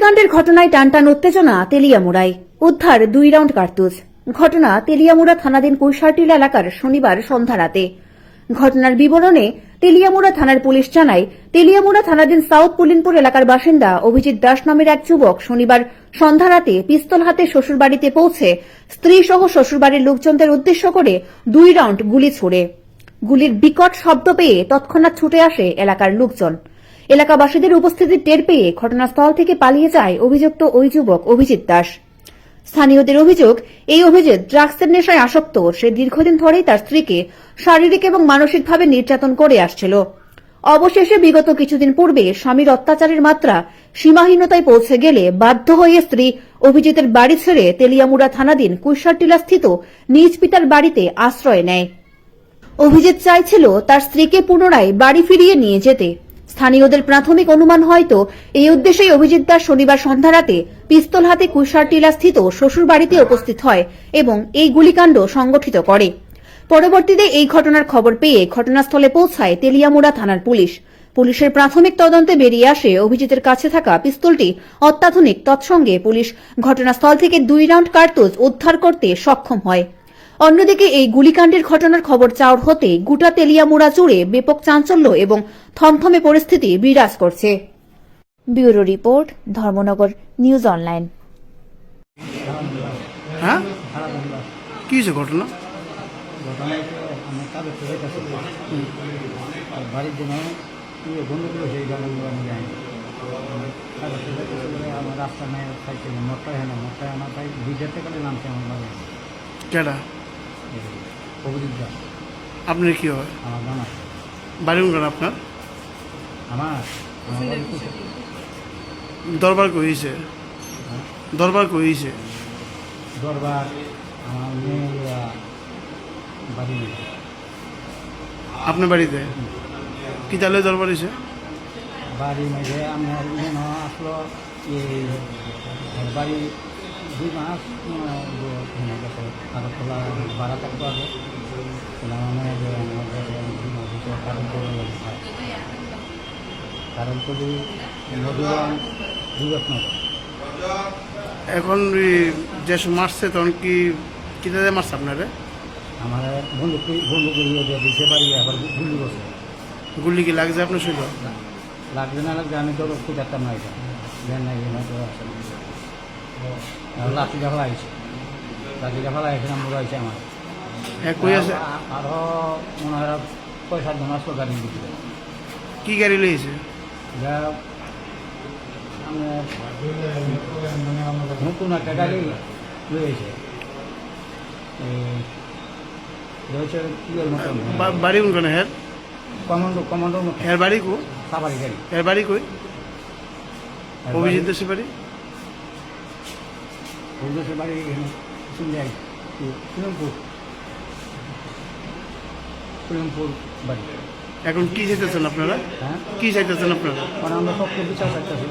গুলিকাণ্ডের ঘটনায় টানটান উত্তেজনা তেলিয়ামুড়ায়। উদ্ধার দুই রাউন্ড কার্তুজ। ঘটনা তেলিয়ামুড়া থানাধীন কৈশারটিলা এলাকার শনিবার সন্ধ্যা রাতে। ঘটনার বিবরণে তেলিয়ামুড়া থানার পুলিশ জানায়, তেলিয়ামুড়া থানাধীন সাউথ পুলিনপুর এলাকার বাসিন্দা অভিজিৎ দাস নামের এক যুবক শনিবার সন্ধ্যা রাতে পিস্তল হাতে শ্বশুরবাড়িতে পৌঁছে স্ত্রী সহ শ্বশুরবাড়ির লোকজনদের উদ্দেশ্য করে দুই রাউন্ড গুলি ছোড়ে। গুলির বিকট শব্দ পেয়ে তৎক্ষণাৎ ছুটে আসে এলাকার লোকজন। এলাকাবাসীদের উপস্থিতি টের পেয়ে ঘটনাস্থল থেকে পালিয়ে যায় অভিযুক্ত ওই যুবক অভিজিৎ দাস। স্থানীয়দের অভিযোগ, এই অভিজিৎ ড্রাগসের নেশায় আসক্ত। সে দীর্ঘদিন ধরেই তার স্ত্রীকে শারীরিক এবং মানসিকভাবে নির্যাতন করে আসছিল। অবশেষে বিগত কিছুদিন পূর্বে স্বামীর অত্যাচারের মাত্রা সীমাহীনতায় পৌঁছে গেলে বাধ্য হয়ে স্ত্রী অভিজিতের বাড়ি ছেড়ে তেলিয়ামুড়া থানাধীন কুশারটিলা স্থিত নিজ পিতার বাড়িতে আশ্রয় নেয়। অভিজিৎ চাইছিল তার স্ত্রীকে পুনরায় বাড়ি ফিরিয়ে নিয়ে যেতে। স্থানীয়দের প্রাথমিক অনুমান হয়তো এই উদ্দেশ্যেই অভিজিৎ দাস শনিবার সন্ধ্যা রাতে পিস্তল হাতে কুশারটিলা স্থিত শ্বশুর বাড়িতে উপস্থিত হয় এবং এই গুলিকাণ্ড সংগঠিত করে। পরবর্তীতে এই ঘটনার খবর পেয়ে ঘটনাস্থলে পৌঁছায় তেলিয়ামুড়া থানার পুলিশ। পুলিশের প্রাথমিক তদন্তে বেরিয়ে আসে অভিজিতের কাছে থাকা পিস্তলটি। অত্যাধুনিক তৎসঙ্গে পুলিশ ঘটনাস্থল থেকে দুই রাউন্ড কার্তুজ উদ্ধার করতে সক্ষম হয়। অন্যদিকে এই গুলিকাণ্ডের ঘটনার খবর চাওয়ার হতে গোটা তেলিয়ামুড়া জুড়ে ব্যাপক চাঞ্চল্য এবং থমথমে পরিস্থিতি বিরাজ করছে। Bureau report Dharmanagar news online. হ্যাঁ? কি হয়েছে ঘটনা? ঘটনায় আমার বাড়ির জন্য রাস্তা নেই সাইকেল মোটর হয় না মোটর আমার বিজেতে করে নামছে আমার বাড়ি কেডা? অভিজিৎ দাস আপনার কি হয়? আমার জানা বাড়ি কোন আপনার? আমার? আমার বাড়ি কুশে- দরবার কইছে দরবার কইছে দরবার আমার মেয়ে বাড়ি নেই। আপনার বাড়িতে? কি তাহলে দরবার হয়েছে বাড়ি মেঝে আমার মেয়ে ন আসলো এই বাড়ি দুই মাস হয়ে মধুবন দুর্গানগর এখন যে মারছে তখন কি কি তাদের মারছে আপনারে? আমার বন্ধু বন্ধু করিয়ে দিয়ে দিতে পারি আবার গুলি বসে গুলি কি লাগছে আপনার ছিল লাগবে না লাগবে আমি তো খুব একটা নাই দেন নাই না তো আছে লাঠিটা ফেলাইছে লাঠিটা ফেলাইছে নম্বর হয়েছে আমার। হ্যাঁ কই আছে? আ- আরও মনে হয় পয়সা জন আসলো গাড়ি দিতে কি গাড়ি আমার নতুন একটা গাড়ি রয়েছে এর বাড়ি কোন হ্যার কমান্ডো কমান্ডোর মতো। হ্যার বাড়ি কো? সাফারি গাড়ি। হ্যার বাড়ি কই? অভিজিৎ বাড়ি- দেশের বাড়ি? অভিজিতের বাড়ি এখানে। সিন্ধাই সুলমপুর সুলমপুর বাড়ি এখন কি চাইতেছেন আপনারা? হ্যাঁ? কি চাইতেছেন আপনারা? আমরা সব কিছু চাইতেছি।